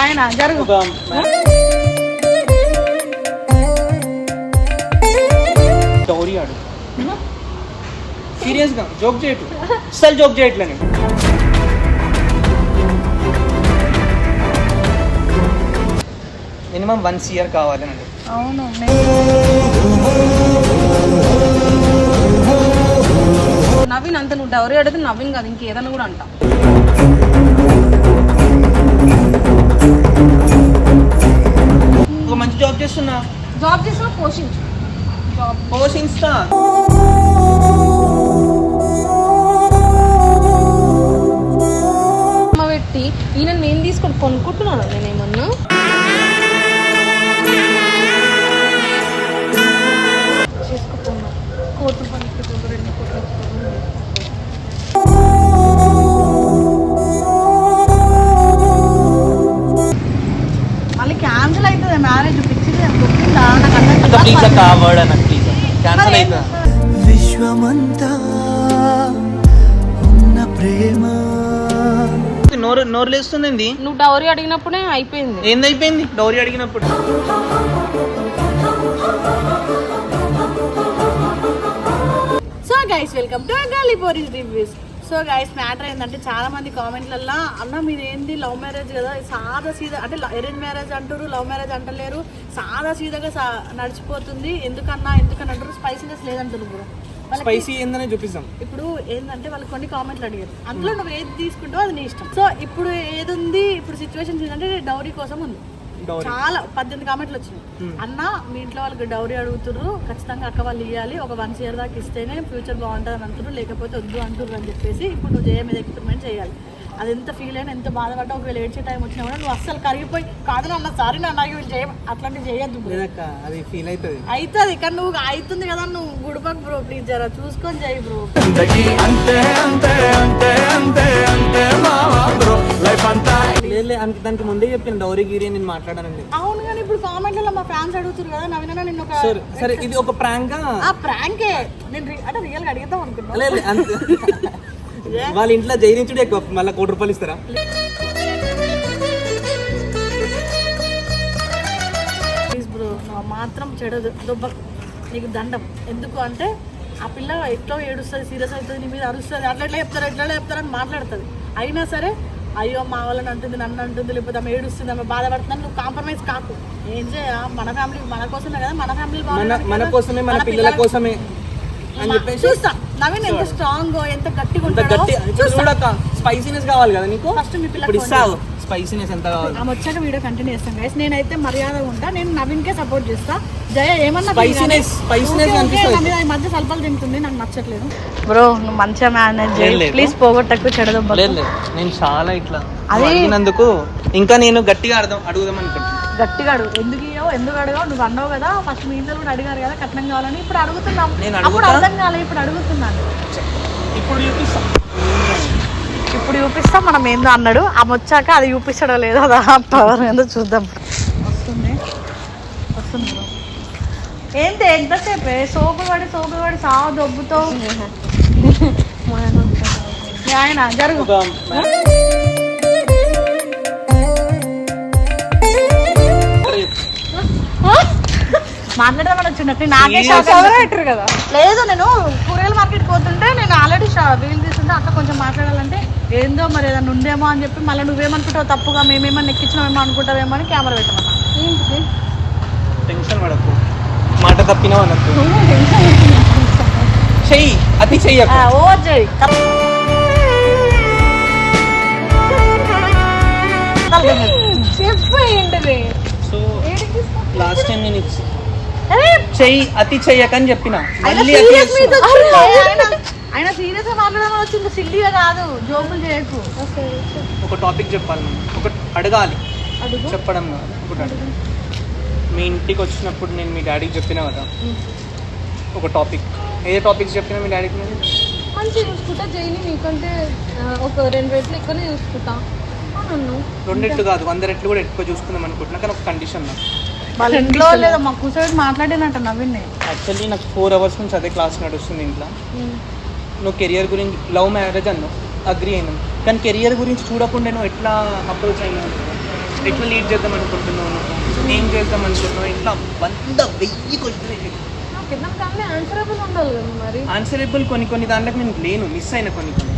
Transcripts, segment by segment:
ఆయన జరుగు. డౌరీ ఆడు సీరియస్గా జోక్ చేయటు అసలు జోక్ చేయట్లే నేను. మినిమం వన్ ఇయర్ కావాలి నాకు అవును నవీన్ అంత నువ్వు డౌరీ అడిగితే నవీన్ కాదు ఇంకేదన్నా కూడా అంట. ఒక మంచి జాబ్ చేస్తున్నా. జాబ్ చేసిన పోషించు. జాబ్ పోషిస్తా అమ్మ పెట్టి ఈయన నేను తీసుకొని కొనుక్కుంటున్నాను నేనేమన్నా అక్క ప్లీజ్ అక్క అర్థం వర్డ్ అన్న ప్లీజ్ క్యాన్సల్ అవుతుందా విశ్వమంతా ఉన్న ప్రేమ. నోరు నోరు లేస్తుంది నువ్వు డౌరీ అడిగినప్పుడే అయిపోయింది. ఏందైపోయింది డౌరీ అడిగినప్పుడు. సో గైస్ వెల్కమ్ టు గాలి పోరీస్ రివ్యూస్ సో గైస్ మ్యాటర్ ఏంటంటే చాలా మంది కామెంట్లల్లో అన్న మీరు ఏంది లవ్ మ్యారేజ్ కదా? సాదా సీదా అంటే అరేంజ్ మ్యారేజ్ అంటారు లవ్ మ్యారేజ్ అంటలేరు. సాదా సీదాగా సా- నడిచిపోతుంది. ఎందుకన్నా ఎందుకని అంటారు? స్పైసీనెస్ లేదంటారు వాళ్ళకి స్పైసీ ఏందనే చూపిస్తాం ఇప్పుడు ఏంటంటే వాళ్ళు కొన్ని కామెంట్లు అడిగారు. అందులో నువ్వు ఏది తీసుకుంటావో అది నీ ఇష్టం. సో ఇప్పుడు ఏది ఉంది ఇప్పుడు సిచ్యువేషన్ ఏంటంటే డౌరీ కోసం ఉంది. చాలా పద్దెనిమిది కామెంట్లు వచ్చినాయి. అన్న మీ ఇంట్లో వాళ్ళకి డౌరీ అడుగుతుర్రు. ఖచ్చితంగా అక్క వాళ్ళు ఇవ్వాలి ఒక వన్ ఇయర్ దాకా ఇస్తేనే ఫ్యూచర్ బాగుంటుంది అని అంటారు లేకపోతే వద్దు అంటారు అని చెప్పేసి ఇప్పుడు నువ్వు చేయ మీద ఎక్స్పెరిమెంట్ చేయాలి. అది ఎంత ఫీల్ అయినా ఎంత బాధపడ్డా ఒకవేళ ఏడ్చే టైం వచ్చినా కూడా నువ్వు అస్సలు కరిగిపోయి కాదు నాన్న సారీ నాన్న వీళ్ళు చేయ అట్లాంటివి చేయొద్దు అది ఫీల్ అవుతుంది అవుతుంది కానీ నువ్వు అవుతుంది కదా నువ్వు గుడిపక్ బ్రో ప్లీజ్ జరా చూసుకొని చేయి బ్రో. లేదు లేదు, అంత- దానికి ముందే చెప్పాను డౌరీ గిరి నేను మాట్లాడానండి. అవును కానీ ఇప్పుడు కామెంట్లలో మా ఫ్యాన్స్ అడుగుతారు కదా నవీన నిన్న ఒక సరే సరే ఇది ఒక ప్రాంక్ ఆ ప్రాంకే నేను అంటే రియల్గా అడిగిద్దాం అంత. వాళ్ళ ఇంట్లో జైనించుడు ఎక్కువ. మళ్ళీ కోటి రూపాయలు ఇస్తారా? ప్లీజ్ బ్రో మాత్రం చెడదు. దుబ్బ. నీకు దండం. ఎందుకు అంటే ఆ పిల్ల ఎట్లో ఏడుస్తుంది సీరియస్ అవుతుంది నీ మీద అరుస్తుంది అట్లా ఎట్లా చెప్తారు ఎట్లా చెప్తారని మాట్లాడుతుంది. అయినా సరే అయ్యో మా వాళ్ళని అంటుంది నన్ను అంటుంది లేకపోతే ఆమె ఏడుస్తుంది ఆమె బాధపడుతుంది నువ్వు కాంప్రమైజ్ కాకు. ఏం చేయ? మన ఫ్యామిలీ మన కోసమే కదా మన ఫ్యామిలీ మన మన కోసమే మన పిల్లల కోసమే. అని చెప్పేసి చూస్తా. నవీన్ ఎంత స్ట్రాంగ్ ఎంత గట్టిగా అంత ఉంటాడో గట్టి ఇప్పుడు చూడక్క స్పైసీనెస్ కావాలి కదా నీకు? ఫస్ట్ మీ పిల్లకి ఇప్పుడు ఇస్తావు స్పైసీనెస్ ఎంత కావాలి? ఆమె వచ్చాక వీడియో కంటిన్యూ చేస్తాం గైస్ నేనైతే మర్యాద ఉంటా నేను నవీన్ కే సపోర్ట్ చేస్తా. జయ ఏమన్నా Spiciness, spiciness అనిపిస్తది. ఈ మధ్య సల్పాలు తింటుంది నాకు నచ్చట్లేదు. బ్రో నువ్వు మంచిగా మేనేజ్ లేదు, లేదు. ప్లీజ్ పోగొట్టకు చెడదబ్బా లేదు లేదు. నేను చాలా ఇట్లా అది- అడిగినందుకు ఇంకా నేను గట్టిగా అర్థం అడుగుదాం అనుకుంటున్నాను గట్టిగా అడుగు. ఎందుకు ఎందుకు అడగవు? నువ్వు అన్నావు కదా ఫస్ట్ మీ ఇంట్లో కూడా అడిగారు కదా కట్నం కావాలని. ఇప్పుడు అడుగుతున్నాం. నేను అప్పుడు. అర్థం కాలే ఇప్పుడు అడుగుతున్నాను. ఇప్పుడు చూపిస్తా. ఇప్పుడు చూపిస్తాం మనం ఏందో అన్నాడు. ఆమె వచ్చాక అది చూపిస్తాడో లేదో అది పవర్ ఏందో చూద్దాం. వస్తుంది. వస్తుంది. ఏంటి ఎంతసేపే? సోపు పడి సోపు పడి సాగు దొబ్బుతో. ఆయన జరుగు. మాట్లాడదామని వచ్చినట్టు. నాకే షాక్ పెట్టరు కదా? లేదు నేను కూరగాయల మార్కెట్ పోతుంటే నేను ఆల్రెడీ వీలు తీసుకుంటే అక్క కొంచెం మాట్లాడాలంటే ఏందో మరి ఏదైనా ఉందేమో అని చెప్పి మళ్ళీ నువ్వేమనుకుంటావు తప్పుగా మేమేమన్నా ఎక్కించినామేమో అనుకుంటావేమో అని కెమెరా పెట్టమన్నా. ఏంటిది? టెన్షన్ పడకు. మాట తప్పినావు అన్నట్టు. చెయ్యి అతి చెయ్యకు. ఆ, ఓ జై చెయ్యి అతి చెయ్యకని చెప్పిన. మళ్ళీ అతి. ఆయన సీరియస్గా మాట్లాడమని వచ్చింది. సిల్లీగా కాదు. జోకులు చేయకు. ఒక టాపిక్ చెప్పాలి. ఒక అడగాలి. అడుగు. చెప్పడం కాదు. ఒకటి అడుగు. మీ ఇంటికి వచ్చినప్పుడు నేను మీ డాడీకి చెప్పిన కదా? ఒక టాపిక్ ఏ టాపిక్స్ చెప్పినా మీ డాడీకి నేను మంచిగా చూసుకుంటా. జైని మీకంటే ఆ, ఒక రెండు రెట్లు ఎక్కువనే చూసుకుంటా. నన్ను రెండెట్లు కాదు. వంద రెట్లు కూడా ఎక్కువ చూసుకుందాం అనుకుంటున్నా. కానీ ఒక కండిషన్ నాకు. వాళ్ళ ఇంట్లో లేదా మా కూర్చోబెట్టి మాట్లాడినట్ట నవీన్ యాక్చువల్లీ నాకు ఫోర్ అవర్స్ నుంచి అదే క్లాస్ నడుస్తుంది ఇంట్లో. నువ్వు కెరియర్ గురించి లవ్ మ్యారేజ్ అన్నావు. అగ్రి అయినాం కానీ కెరియర్ గురించి చూడకుండా నువ్వు ఎట్లా అప్రోచ్ అయినావు? ఎట్లా లీడ్ చేద్దాం అనుకుంటున్నావు నువ్వు? ఏం చేద్దాం అనుకుంటున్నావు? ఇట్లా వంద వెయ్యి క్వశ్చన్ ఆన్సరబుల్ ఉండాలి కదా మరి? ఆన్సరబుల్ కొన్ని కొన్ని దాంట్లోకి నేను లేను. మిస్ అయిన కొన్ని కొన్ని.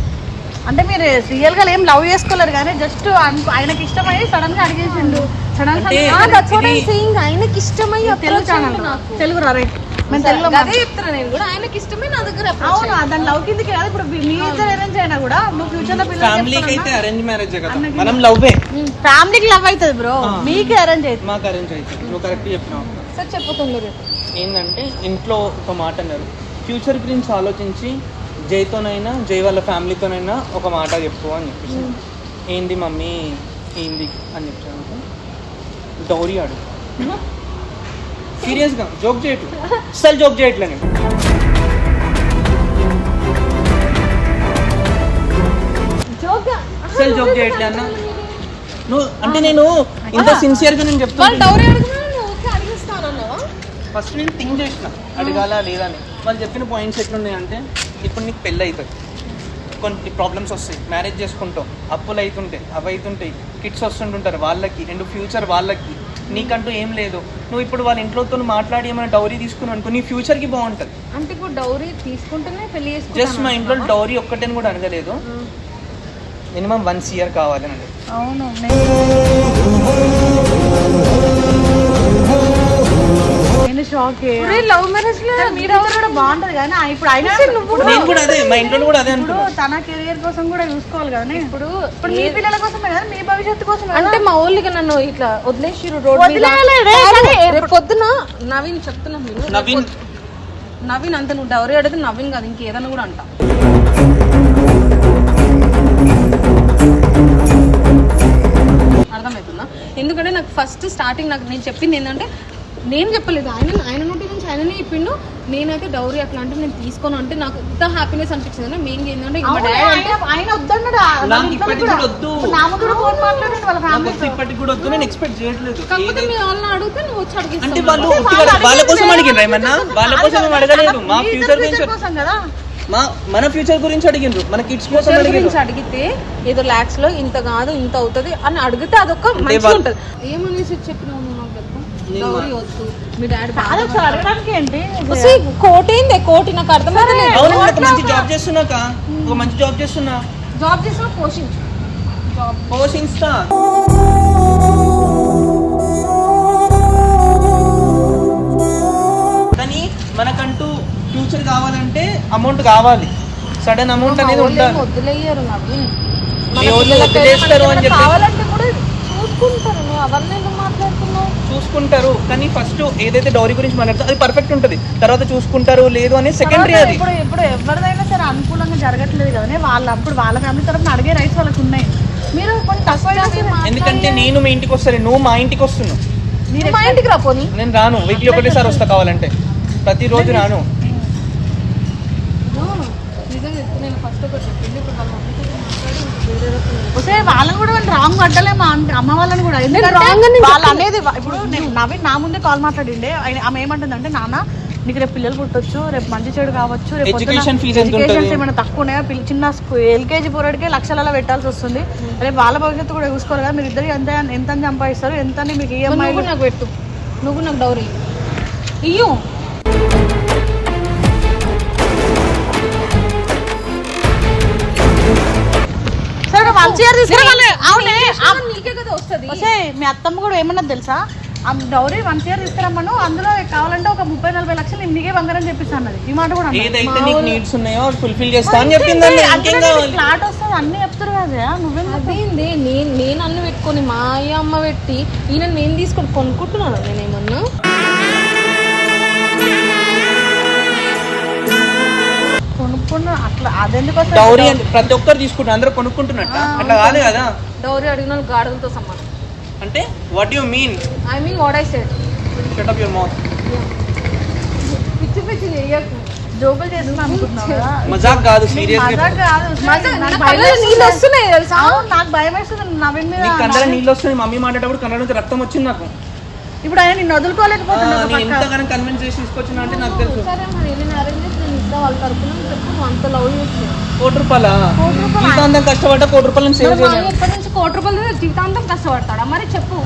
అంటే మీరు రియల్గా ఏం లవ్ చేసుకోలేరు కానీ జస్ట్ ఆయనకి ఇష్టమై సడన్గా అడిగేసిండు. ఆయనకి ఇష్టమై తెలుగు రైట్ తెలుగులో అదే చెప్తున్నా నేను కూడా. ఆయనకి ఇష్టమే నా దగ్గర approach అవును దాని లవ్ కిందకి కాదు ఇప్పుడు మీ ఇద్దరు అరేంజ్ అయినా కూడా నువ్వు ఫ్యూచర్లో ఫ్యామిలీకి అయితే అరేంజ్ మ్యారేజ్ కదా. మనం ఫ్యామిలీకి లవ్ అవుతుంది బ్రో. మీకు అరేంజ్ అవుతుంది. మాకు అరేంజ్ అయితే నువ్వు కరెక్ట్ చెప్పినావు సార్ చెప్పుతుంది ఏంటంటే ఇంట్లో ఒక మాట అన్నారు. ఫ్యూచర్ గురించి ఆలోచించి జైతోనైనా జై వాళ్ళ ఫ్యామిలీతోనైనా ఒక మాట చెప్పు అని చెప్పేసి ఏంది మమ్మీ? ఏంది? అని చెప్పాను డౌరీ ఆడు. సీరియస్గా జోక్ చేయటు అసలు జోక్ చేయట్లే నేను అసలు జోక్ చేయట్లే అన్న. నువ్వు అంటే నేను ఇంత సిన్సియర్గా నేను చెప్తాను ఫస్ట్ నేను థింక్ చేసిన. అడగాలా లేదా అని. వాళ్ళు చెప్పిన పాయింట్స్ ఎట్లున్నాయి అంటే ఇప్పుడు నీకు పెళ్ళి అవుతుంది కొన్ని ప్రాబ్లమ్స్ వస్తాయి. మ్యారేజ్ చేసుకుంటావు అప్పులు అవుతుంటాయి అవి అవుతుంటాయి కిడ్స్ వస్తుంటుంటారు వాళ్ళకి అండ్ ఫ్యూచర్ వాళ్ళకి. నీకంటూ ఏం లేదు. నువ్వు ఇప్పుడు వాళ్ళ ఇంట్లోతో మాట్లాడి ఏమైనా డౌరీ తీసుకున్నావు అనుకో నీ ఫ్యూచర్కి బాగుంటుంది. అంటే ఇప్పుడు డౌరీ తీసుకుంటేనే పెళ్ళి జస్ట్ మా ఇంట్లో డౌరీ ఒక్కటని కూడా అడగలేదు. మినిమం వన్స్ ఇయర్ కావాలి అని అవును. షాక్ లవ్ మ్యారేజ్లో మీరు కూడా బాగుంటది కానీ ఇప్పుడు అయినా ఇప్పుడు నేను కూడా అదే మా ఇంట్లో కూడా అదే ఇప్పుడు అనుకున్నాను తన కెరియర్ కోసం కూడా చూసుకోవాలి కదా ఇప్పుడు ఇప్పుడు మీ పిల్లల కోసమే కదా మీ భవిష్యత్తు కోసం అంటే మా ఊళ్ళకి నన్ను ఇట్లా వదిలేసి రోడ్ పొద్దున నవీన్ చెప్తున్నా నవీన్. అంత నువ్వు డౌరీ అడిగితే నవీన్ కాదు ఇంకేదన్నా కూడా అంట. అర్థమవుతుందా? ఎందుకంటే నాకు ఫస్ట్ స్టార్టింగ్ నాకు నేను చెప్పింది ఏంటంటే నేను చెప్పలేదు. ఆయన ఆయన నోటి నుంచి ఆయననే చెప్పిండు. నేనైతే డౌరీ అట్లాంటివి నేను తీసుకోను అంటే నాకు ఎంత హ్యాపీనెస్ అనిపించింది. అంటే మెయిన్ ఏంటంటే అంటే ఆయన- వద్దన్నాడు? ఇప్పటికి కూడా. వద్దు. నేను ఎక్స్పెక్ట్ చేయట్లేదు. కాకపోతే ఏది- మీ వాళ్ళని అడిగితే నువ్వు వచ్చి అంటే అడిగిస్తావు వాళ్ళు అంటే ఉత్తిగా వాళ్ళు వాళ్ళ కోసం అడిగేది అడిగిండ్రు ఏమన్నా? వాళ్ళ కోసం ఏం అడగలేదు? మా ఫ్యూచర్ కోసం కదా? మా మన ఫ్యూచర్ గురించి అడిగిండ్రు. మన కిడ్స్ కోసం గురించి అడిగితే ఏదో లాక్స్లో ఇంత కాదు ఇంత అవుతుంది అని అడిగితే అదొక మంచిగా ఉంటది. ఏమనేసి చెప్పినావు కోటి ఏంది కోటి నాకు ఒక మంచి జాబ్ చేస్తున్నాక ఒక మంచి జాబ్ చేస్తున్నా. జాబ్ చేసిన పోషించు. జాబ్ పోషిస్తా కానీ మనకంటూ ఫ్యూచర్ కావాలంటే అమౌంట్ కావాలి. సడన్ అమౌంట్ అనేది ఉండాలి. అని చెప్పి కావాలంటే కూడా చూసుకుంటారు అవన్నీ చూసుకుంటారు. కానీ ఫస్ట్ ఏదైతే డౌరీ గురించి మాట్లాడుతుందో అది పర్ఫెక్ట్ ఉంటుంది. తర్వాత చూసుకుంటారు లేదు అనేది సెకండరీ అది. ఇప్పుడు ఇప్పుడు ఎవరిదైనా సరే అనుకూలంగా జరగట్లేదు కదా వాళ్ళ అప్పుడు వాళ్ళ ఫ్యామిలీ తరఫున అడిగే రైట్స్ వాళ్ళకి ఉన్నాయి మీరు ఎందుకంటే నేను మీ ఇంటికి వస్తాను నువ్వు మా ఇంటికి వస్తున్నావు. మీరు మా ఇంటికి రా పోనీ. నేను రాను వీక్లీ ఒకటేసారి వస్తా కావాలంటే. ప్రతిరోజు రాను. నిజంగా నేను ఫస్ట్ ఒకటి చెప్పింది ఇప్పుడు వస్తే వాళ్ళని కూడా వాళ్ళు రాంగ్ అడ్డలేము అమ్మ అమ్మ వాళ్ళని కూడా. ఎందుకంటే వాళ్ళు అనేది ఇప్పుడు నేను నవీన్ నా ముందే కాల్ మాట్లాడిండే. ఆయన ఆమె ఏమంటుందంటే నాన్న నీకు రేపు పిల్లలు పుట్టొచ్చు రేపు మంచి చెడు కావచ్చు రేపు Education fees ఎంత ఎడ్యుకేషన్ ఉంటది? ఏమైనా తక్కువ ఉన్నాయా? పిల్ల చిన్న ఎల్కేజీ పోరాడికే లక్షలలో పెట్టాల్సి వస్తుంది. రేపు వాళ్ళ భవిష్యత్తు కూడా చూసుకోరు కదా. మీరు ఇద్దరు ఎంత ఎంత సంపాదిస్తారు? ఎంత అని మీకు ఈఎంఐ నువ్వు నాకు పెట్టు. నువ్వు నాకు డౌరీ. ఇయ్యు. తీసుకురావాలి అవునే. నీకే కదా వస్తుంది. మీ అత్తమ్మ కూడా ఏమన్నది తెలుసా? ఆ డౌరీ వన్ ఇయర్ తీసుకురమ్మను అందులో కావాలంటే ఒక ముప్పై నలభై లక్షలు నీకే బంగారం చెప్పిస్తా అన్నది. ఈ మాట కూడా అన్నది. ఏదైతే నీకు నీడ్స్ ఉన్నాయో ఫుల్ఫిల్ చేస్తా అని చెప్పింది అంటే ఇంకేం నీకు కావాలి? ఫ్లాట్ వస్తుంది అన్ని చెప్తారు కదా. నువ్వేం అదేంది నేను నేను అన్ను పెట్టుకొని మా అమ్మ పెట్టి ఈయన నేను తీసుకొని కొనుక్కుంటున్నాను నేనేమన్నా? అట్లా అదెందుకు డౌరీ అంటే ప్రతి ఒక్కరు తీసుకుంటారు అందరూ కొనుక్కుంటున్నట్ట? అట్లా కాదు కదా? డౌరీ అడిగిన వాళ్ళు గాడులతో సమానం అంటే what you mean I mean what I said shut up your mouth పిచ్చి పిచ్చి చెయ్యకు. జోకులు చేస్తున్నా అనుకుంటున్నావు మజాక్ కాదు సీరియస్గా. మజాక్ కాదు. మజా- నాకు నా కళ్ళలో నీళ్ళు. వస్తున్నాయి తెలుసా? నాకు భయం వేస్తుంది. నవీన్ మీద నీకు కందర నీళ్ళు వస్తుంది మమ్మీ మాట్లాడేటప్పుడు కన్నడ నుంచి రక్తం వచ్చింది నాకు. ఇప్పుడు ఆయన నిన్ను వదులుకోలేకపోతున్నాడు ఒక నేను పక్క. ఎంతగానో కన్విన్స్ చేసి తీసుకొచ్చిన అంటే నాకు తెలుసు. సరే మరి నేను అరేంజ్ చేసి వాళ్ళ తరపున చెప్పు అంత లవ్ చేస్తే కోటి రూపాయల? జీవితాంతం కష్టపడ్డ కోటి రూపాయలు సేవ్ మరి ఎప్పటి నుంచి కోటి రూపాయలు జీవితాంతం కష్టపడతాడా? మరి చెప్పు.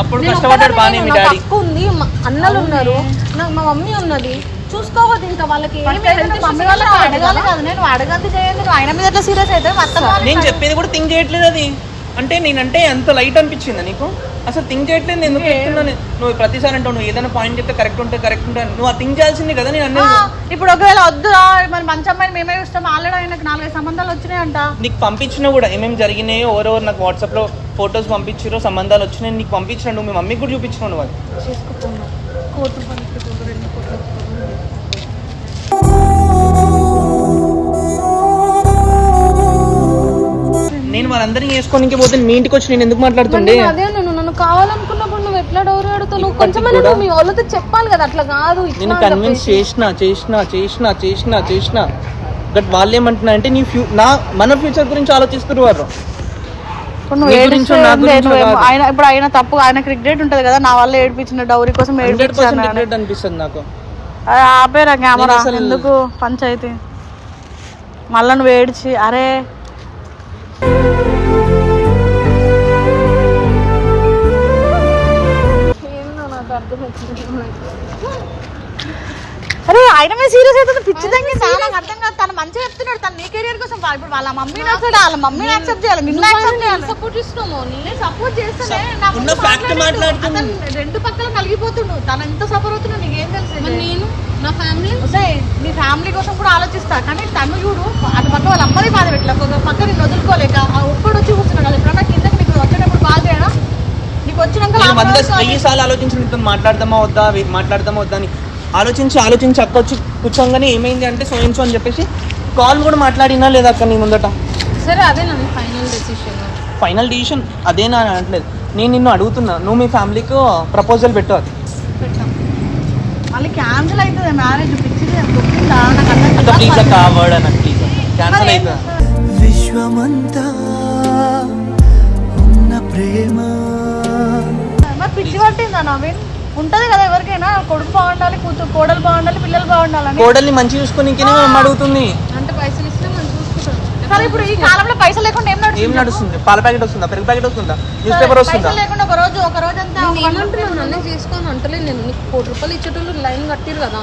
అప్పుడు నేను కష్టపడ్డాడు ఒక్కదాన్నే బాగానే మీ నాకు డాడీ. అక్క ఉంది మా అన్నలు ఉన్నారు. నాకు మా మమ్మీ ఉన్నది. చూసుకోవద్దు ఇంకా వాళ్ళకి ఏమి health మమ్మీ వాళ్ళకి అడగాలి కదా. నేను అడగద్దు చేయండి నువ్వు ఆయన మీద ఎట్లా సీరియస్ అయితే వాళ్ళు నేను చెప్పేది కూడా థింక్ చేయట్లేదు అది. అంటే నేనంటే ఎంత లైట్ అనిపించింది నీకు? అసలు థింక్ చేయట్లేదు ఎందుకు చెప్తున్నాను నువ్వు ప్రతిసారి అంటావు నువ్వు ఏదైనా పాయింట్ చెప్తే కరెక్ట్ ఉంటే కరెక్ట్ ఉంటే నువ్వు ఆ థింక్ చేయాల్సింది కదా నేను ఆ, అనేది ఇప్పుడు ఒకవేళ వద్దురా మరి మంచి అమ్మాయిని మేమే ఇస్తాం ఆల్రెడీ ఆయనకు నాలుగైదు సంబంధాలు వచ్చినాయంట. నీకు పంపించినా కూడా ఏమేమి జరిగినాయో ఎవరెవరు నాకు వాట్సాప్లో ఫొటోస్ పంపించారో సంబంధాలు వచ్చినాయి నీకు పంపించిన నువ్వు మీ మమ్మీకి కూడా చూపించినావు నువ్వు అది. నేను వాళ్ళందరినీ చేసుకోనికి పోతే మీ ఇంటికి వచ్చి నేను ఎందుకు మాట్లాడుతుండే? కావాలనుకున్నప్పుడు నువ్వు ఎట్లా డౌరీ అడుగుతావు నువ్వు ఇప్పటికి కొంచెం కూడా- మీ వాళ్ళతో చెప్పాలి కదా అట్లా కాదు నేను కన్విన్స్. చేసిన చేసిన చేసిన చేసిన చేసిన. బట్ వాళ్ళు ఏమంటున్నా అంటే నీ ఫ్యూ నా మన ఫ్యూచర్ గురించి ఆలోచిస్తున్నారు. కాదు. ఆయన ఇప్పుడు ఆయన తప్పు ఆయనకు రిగ్రెట్ ఉంటది కదా నా వల్ల ఏడిపించిన డౌరీ కోసం అనిపిస్తుంది నాకు. ఆపేరా కెమెరా ఎందుకు పంచాయతీ? మళ్ళా నువ్వు ఏడ్చి అరే అరే ఆయన మీద సీరియస్ అవుతుంది పిచ్చి దగ్గర చాలా అర్థం కాదు తను మంచిగా చెప్తున్నాడు తను నీ కెరియర్ కోసం ఇప్పుడు వాళ్ళ మమ్మీ నచ్చాడు వాళ్ళ మమ్మీని యాక్సెప్ట్ చేయాలి నిన్ను యాక్సెప్ట్ చేయాలి. సపోర్ట్ ఇస్తున్నాము నేను సపోర్ట్ చేస్తానే రెండు పక్కల నలిగిపోతుండు తను ఎంత సఫర్ నీకేం తెలుసు మరి నేను? నా ఫ్యామిలీ నీ ఫ్యామిలీ కోసం కూడా ఆలోచిస్తా కానీ తను చూడు అటు పక్క వాళ్ళ అమ్మది బాధ పెట్టలే. ఒక పక్క నేను వదులుకోలేక ఒక్కడు వచ్చి కూర్చున్నాడు ఎప్పుడన్నా కిందకి నీకు వచ్చేటప్పుడు బాధ చేయడా నీకు వచ్చినాక. వెయ్యి సార్లు ఆలోచించి నీతో మాట్లాడదామా వద్దా? మాట్లాడదామా వద్దా అని ఆలోచించి ఆలోచించి అక్క వచ్చి కూర్చోగానే ఏమైంది అంటే సోయించు అని చెప్పేసి కాల్ కూడా మాట్లాడినా లేదా అక్క నీ ముందట? సరే అదే నా ఫైనల్ డెసిషన్ ఫైనల్ డిసిషన్ అదేనా అని అనట్లేదు. నేను నిన్ను అడుగుతున్నా. నువ్వు మీ ఫ్యామిలీకి ప్రపోజల్ పెట్టు అది. మళ్ళీ క్యాన్సిల్ అవుతుంది మ్యారేజ్. ప్లీజ్ అక్క వర్డ్ అన్న ప్లీజ్ క్యాన్సల్ అవుతుంది విశ్వమంతా ఉన్న ప్రేమ పిచ్చి పట్టిందా నవీన్? ఉంటది కదా ఎవరికైనా కొడుకు బాగుండాలి కూతురు కోడలు బాగుండాలి పిల్లలు బాగుండాలని. కోడల్ని మంచి చూసుకునికనే మేము అడుగుతుంది? అంటే పైసలు ఇస్తే మనం చూసుకుంటాం. సరే ఇప్పుడు ఈ కాలంలో పైసలు లేకుండా ఏం ఏం నడుస్తుంది? నడుస్తుంది? పాల ప్యాకెట్ వస్తుందా? పెరుగు ప్యాకెట్ వస్తుందా? న్యూస్ పేపర్ వస్తుందా? పైసలు లేకుండా ఒక రోజు ఒక రోజు అంతా నేను ఏమంటున్నాను నన్ను చేసుకొని అంటలేదు నేను. నీకు కోటి రూపాయలు ఇచ్చేటోళ్ళు లైన్ కట్టిరు కదా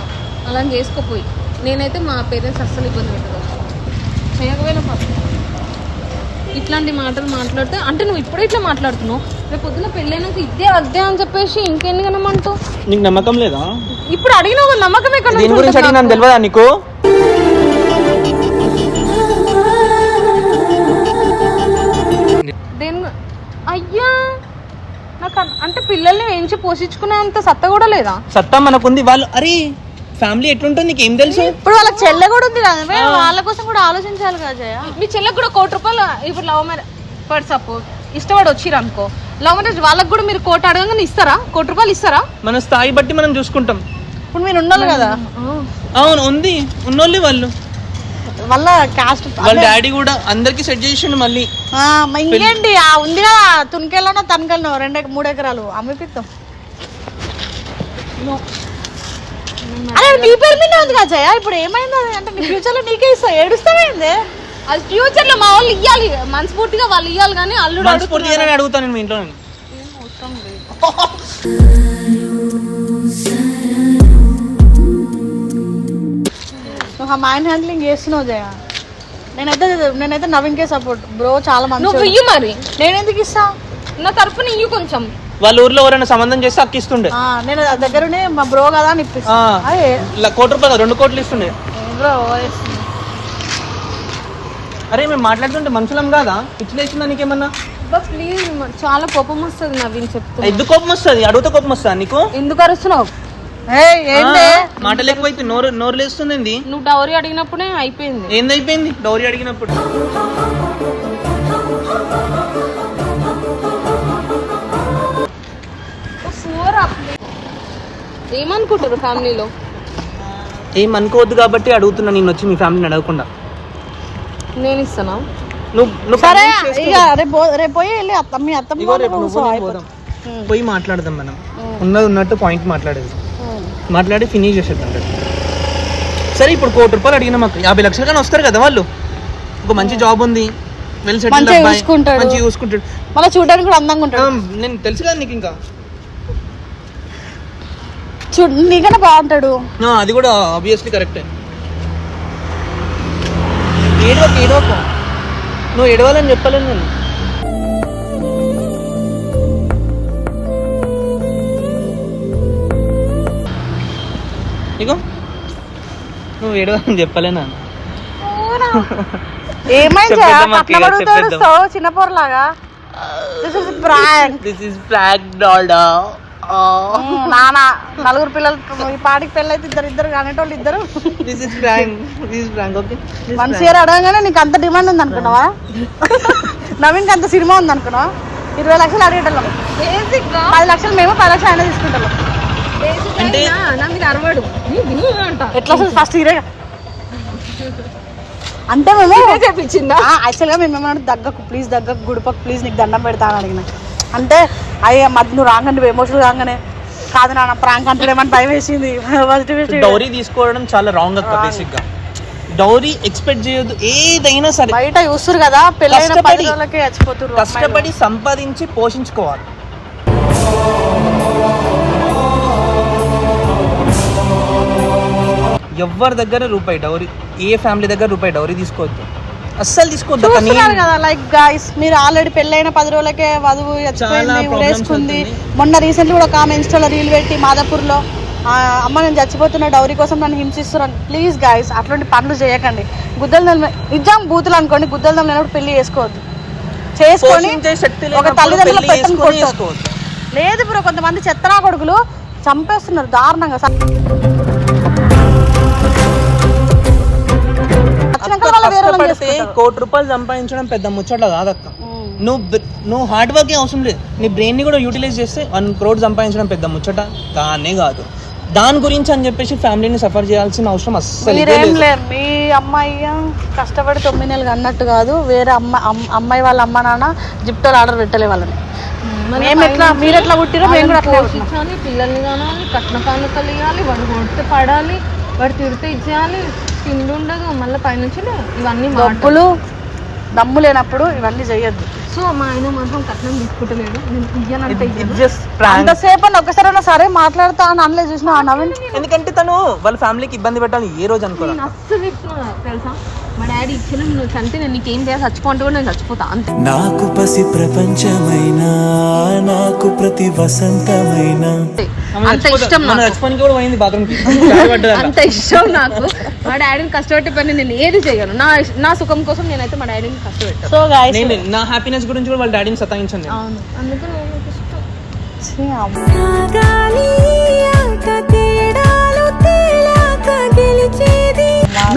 అలా అని చేసుకోపోయి నేనైతే మా పేరెంట్స్ అస్సలు ఇబ్బంది పెట్టదు చేయకపోయినా పర్లేదు. ఇట్లాంటి మాటలు మాట్లాడితే అంటే నువ్వు ఇప్పుడే ఇట్లా మాట్లాడుతున్నావు. రేపు పొద్దున పెళ్ళైనాక ఇదే అదే అని చెప్పేసి ఇంకెన్ని కనమంటావు? నీకు నమ్మకం లేదా? ఇప్పుడు అడిగిన నమ్మకం ఎక్కడ దీని గురించి ఉంటుంది అడిగినా నాకు? తెలియదా నీకు? దేని అయ్యా నాకు అంటే పిల్లల్ని వేయించి పోషించుకునే అంత సత్త కూడా లేదా? సత్తా మనకుంది వాళ్ళు అరే ఫ్యామిలీ ఎట్లుంటుంది? నీకు ఏం తెలుసు? ఇప్పుడు వాళ్ళకి చెల్లె కూడా ఉంది కదా వాళ్ళ కోసం కూడా ఆలోచించాలి కదా జయ. మీ చెల్లెకి కూడా కోటి రూపాయలు ఇప్పుడు లవ్ మ్యారేజ్ ఫర్ సపోజ్ ఇష్టపడి వచ్చిర్రు అనుకో. లవ్ మ్యారేజ్ వాళ్ళకి కూడా మీరు కోటి అడగంగానే ఇస్తారా? కోటి రూపాయలు ఇస్తారా? మన స్థాయి బట్టి మనం చూసుకుంటాం. ఇప్పుడు మీరు ఉండాలి కదా. అవును ఉంది. ఉన్నోళ్ళే వాళ్ళు. మళ్ళా కాస్ట్ వాళ్ళ డాడీ కూడా అందరికి సెట్ చేసిండు మళ్ళీ. ఇంకేంటి? ఆ ఉంది కదా. తునికెళ్ళనో తనకెళ్ళనో రెండు మూడు ఎకరాలు. అమ్మిపిద్దాం అరే నీ పేరు మీద ఉంది కదా జయ? ఇప్పుడు ఏమైంది అంటే నీ ఫ్యూచర్లో నీకే ఇస్తా ఏడుస్తావేంది? అది ఫ్యూచర్లో మా వాళ్ళు ఇవ్వాలి మనస్ఫూర్తిగా వాళ్ళు ఇవ్వాలి కానీ అల్లుడు మనస్ఫూర్తిగానే అడుగుతాను నేను మీ ఇంట్లో నువ్వు ఆ మైండ్ హ్యాండ్లింగ్ చేస్తున్నావు జయ. నేనైతే నేనైతే నవీన్కే సపోర్ట్ బ్రో చాలా నువ్వు మంచి ఇయ్యి మరి. నేను ఎందుకు ఇస్తా? నా తరపున ఇయ్యి కొంచెం. వాళ్ళ ఊర్లో ఎవరైనా సంబంధం చేస్తే అక్కిస్తుండే ఆ, నేను దగ్గరనే మా బ్రో కదా అని కోటి రూపాయలు రెండు కోట్లు ఇస్తుండే. బ్రో అరే మేము మాట్లాడుతుంటే మనుషులం కాదా? పిచ్చిలేసిందా నీకేమన్నా? ప్లీజ్ చాలా కోపం వస్తుంది నవీన్ చెప్తున్నా. ఎందుకు కోపం వస్తుంది? అడిగితే కోపం వస్తుందా నీకు? ఎందుకు అరుస్తున్నావు? ఏయ్, ఏంది? ఆ, మాటలు ఎక్కువైతే నోరు నోరు లేస్తుంది నువ్వు డౌరీ అడిగినప్పుడే అయిపోయింది. ఏందైపోయింది? డౌరీ అడిగినప్పుడు. ఏమనుకుంటారు ఫ్యామిలీలో? ఏం అనుకోవద్దు కాబట్టి అడుగుతున్నా నేను వచ్చి మీ ఫ్యామిలీని అడగకుండా. నేను ఇస్తానా? నువ్వు నువ్వు సరే convince చేసుకో. ఇక రేపు పోయి వెళ్ళి అత్త మీ అత్తమ్మ ఇగో రేపు నువ్వు నేను. పోదాం. పోయి మాట్లాడదాం మనం. ఉన్నది ఉన్నట్టు పాయింట్ మాట్లాడేది. మాట్లాడి ఫినిష్ చేసేద్దాం. రేపు. సరే ఇప్పుడు కోటి రూపాయలు అడిగిన మాకు. యాభై లక్షలు కానీ వస్తారు కదా వాళ్ళు. ఒక మంచి జాబ్ ఉంది. వెల్ సెటిల్ మంచిగా చూసుకుంటాడు. మంచిగా చూసుకుంటాడు. మళ్ళీ చూడడానికి కూడా అందంగా ఆ, ఉంటాడు నేను తెలుసు కదా నీకు ఇంకా. చూడు నీకన్నా బాగుంటాడు. అది కూడా ఆబ్వియస్లీ కరెక్టే ఏడవక ఏడవక. నువ్వు ఏడవాలని చెప్పలేను నేను. ఇగో నువ్వు ఏడవాలని చెప్పలేనా ఏమైంది చిన్న పోరలాగా this is prank this is flag Dalda నానా నలుగురు పిల్లలు ఈ పాటికి పెళ్ళైతే ఇద్దరు ఇద్దరు అనేటోళ్ళు ఇద్దరు. This is frank this is frank okay one year అడగగానే నీకు అంత డిమాండ్ ఉంది అనుకున్నావా నవీన్కి అంత సినిమా ఉంది అనుకున్నావా ఇరవై లక్షలు అడిగేటోళ్ళం. బేసిక్గా పది లక్షలు మేము పది లక్షలు తీసుకుంటాం అంటే- అయినా నా మీద అరవాడు నీ నీ అంట. ఎట్లా ఫస్ట్ హీరో? అంటే మేము చెప్పించిందా? యాక్చువల్గా మేము ఏమన్నా దగ్గకు ప్లీజ్ దగ్గకు గుడిపకు ప్లీజ్ నీకు దండం పెడతా అని అడిగిన. అంటే అయ్యే మధ్య నువ్వు రాగానే నువ్వు ఎమోషనల్ రాగానే. కాదు నాన్న ప్రాంక్ అంటాడేమని భయం వేసింది. డౌరీ తీసుకోవడం చాలా రాంగ్ అక్క బేసిక్గా. డౌరీ ఎక్స్పెక్ట్ చేయొద్దు ఏదైనా సరే. బయట చూస్తారు కదా పెళ్ళైన పది రోజులకే చచ్చిపోతున్నారు కష్టపడి సంపాదించి పోషించుకోవాలి. ఎవరి దగ్గర రూపాయి డౌరీ ఏ ఫ్యామిలీ దగ్గర రూపాయి డౌరీ తీసుకోవద్దు. అస్సలు తీసుకోవద్దు. చూస్తున్నారు నేను- కదా లైక్ గాయస్ మీరు ఆల్రెడీ పెళ్ళైన పది రోజులకే వధువు చచ్చిపోయింది అవుతుంది. మొన్న రీసెంట్లీ కూడా ఒక ఆమె ఇన్స్టాలో రీల్ పెట్టి మాదాపూర్లో అమ్మ నేను చచ్చిపోతున్న డౌరీ కోసం నన్ను హింసిస్తున్నాను ప్లీజ్ గాయస్ అట్లాంటి పనులు చేయకండి గుద్దలు నిజం బూతులు అనుకోండి గుద్దలు నమ్మినప్పుడు పెళ్ళి చేసుకోవద్దు చేసుకొని ఒక తల్లిదండ్రుల పెట్టని. లేదు బ్రో కొంతమంది చెత్తనా కొడుకులు చంపేస్తున్నారు దారుణంగా కష్టపడితే. కోటి రూపాయలు సంపాదించడం పెద్ద ముచ్చట కాదక్క. నువ్వు నువ్వు హార్డ్ వర్క్ అవసరం లేదు నీ బ్రెయిన్ని కూడా యూటిలైజ్ చేస్తే వన్ క్రోడ్ సంపాదించడం పెద్ద ముచ్చట కానే కాదు దాని గురించి అని చెప్పేసి ఫ్యామిలీని సఫర్ చేయాల్సిన అవసరం అస్సలు మీరేం లేదు మీ అమ్మాయి కష్టపడి తొమ్మిది నెలలు అన్నట్టు కాదు వేరే అమ్మ అమ్- అమ్మాయి వాళ్ళ అమ్మ నాన్న జిప్టోలు ఆర్డర్ పెట్టలే వాళ్ళని మేము ఎట్లా మీరు ఎట్లా పుట్టిరో మేము కూడా అట్లా. పోషించాలి పిల్లల్ని కానాలి కట్న కానుకలు ఇవ్వాలి వాడు కొడితే పడాలి వాడు తిడితే ఇచ్చేయాలి తిండి ఉండదు మళ్ళీ పైనుంచి ఇవన్నీ డబ్బులు దమ్ము లేనప్పుడు ఇవన్నీ చెయ్యొద్దు సో మా ఆయన మాత్రం కట్నం తీసుకుంటలేడు నేను ఇయ్యనంటే ప్రాంక్ అంతసేపు అని ఒక్కసారి సరే మాట్లాడతా అని అనలే చూసిన నవీన్. ఎందుకంటే తను వాళ్ళ ఫ్యామిలీకి ఇబ్బంది పెట్టాలి ఏ రోజు అనుకోవాలి నేను అస్సలు తెలుసా? మా డాడీ ఇచ్చిన నువ్వు చంటే నేను నీకేం చేయాలి చచ్చిపోంటే కూడా నేను చచ్చిపోతా అంతే. నాకు పసి ప్రపంచమైనా నాకు ప్రతి వసంతమైనా. అంత. ఇష్టం అంత ఇష్టం నాకు. మా డాడీని కష్టపెట్టే పని నేను ఏది చేయను. నా నా సుఖం కోసం నేనైతే మా డాడీని కష్టపెట్టాను. సో గాయస్ నా హ్యాపీనెస్ గురించి కూడా వాళ్ళ డాడీని సతాయించాను నేను. అవును. అందుకే నేను ఇష్టం.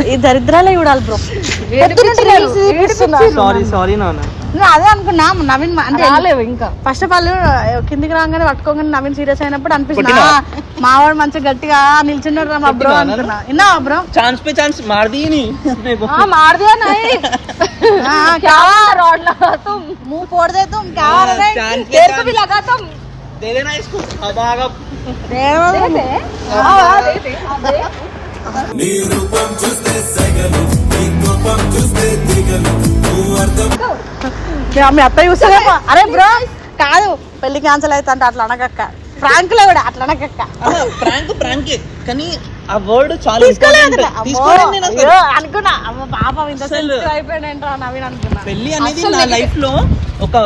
ఈ దరిద్రాలే చూడాలి బ్రో సారీ సారీ నాన్న అదే అనుకున్నా నవీన్ మా- అంటే రాలేవు ఇంకా ఫస్ట్ ఆఫ్ ఆల్ కిందికి రాగానే పట్టుకోగానే నవీన్ సీరియస్ అయినప్పుడు అనిపిస్తుంది కొట్టినావా? "ఆ, మావాడు మంచిగా గట్టిగా నిల్చున్నాడు రా మా బ్రో కొట్టినావా అనుకున్నా విన్నావా బ్రో ఛాన్స్ పే ఛాన్స్ మారదీని मार दिया नहीं हाँ, क्या रॉड लगा तुम मुंह फोड़ दे तुम क्या हो रहा है ఛాన్స్ పే तेरे को भी लगा तुम दे देना इसको अब आगा दे दे మీ అత్త చూసా అరే బ్రో కాదు పెళ్ళి క్యాన్సిల్ అయితే అంటే అట్లా అనగక్క ఫ్రాంక్లో కూడా అట్లా అనగక్క ఫ్రాంక్ ఫ్రాంక్ కానీ ఆ వర్డ్ చాలా అనుకున్నా. పాపం ఇంత పెళ్ళి అనేది నా లైఫ్లో ఒక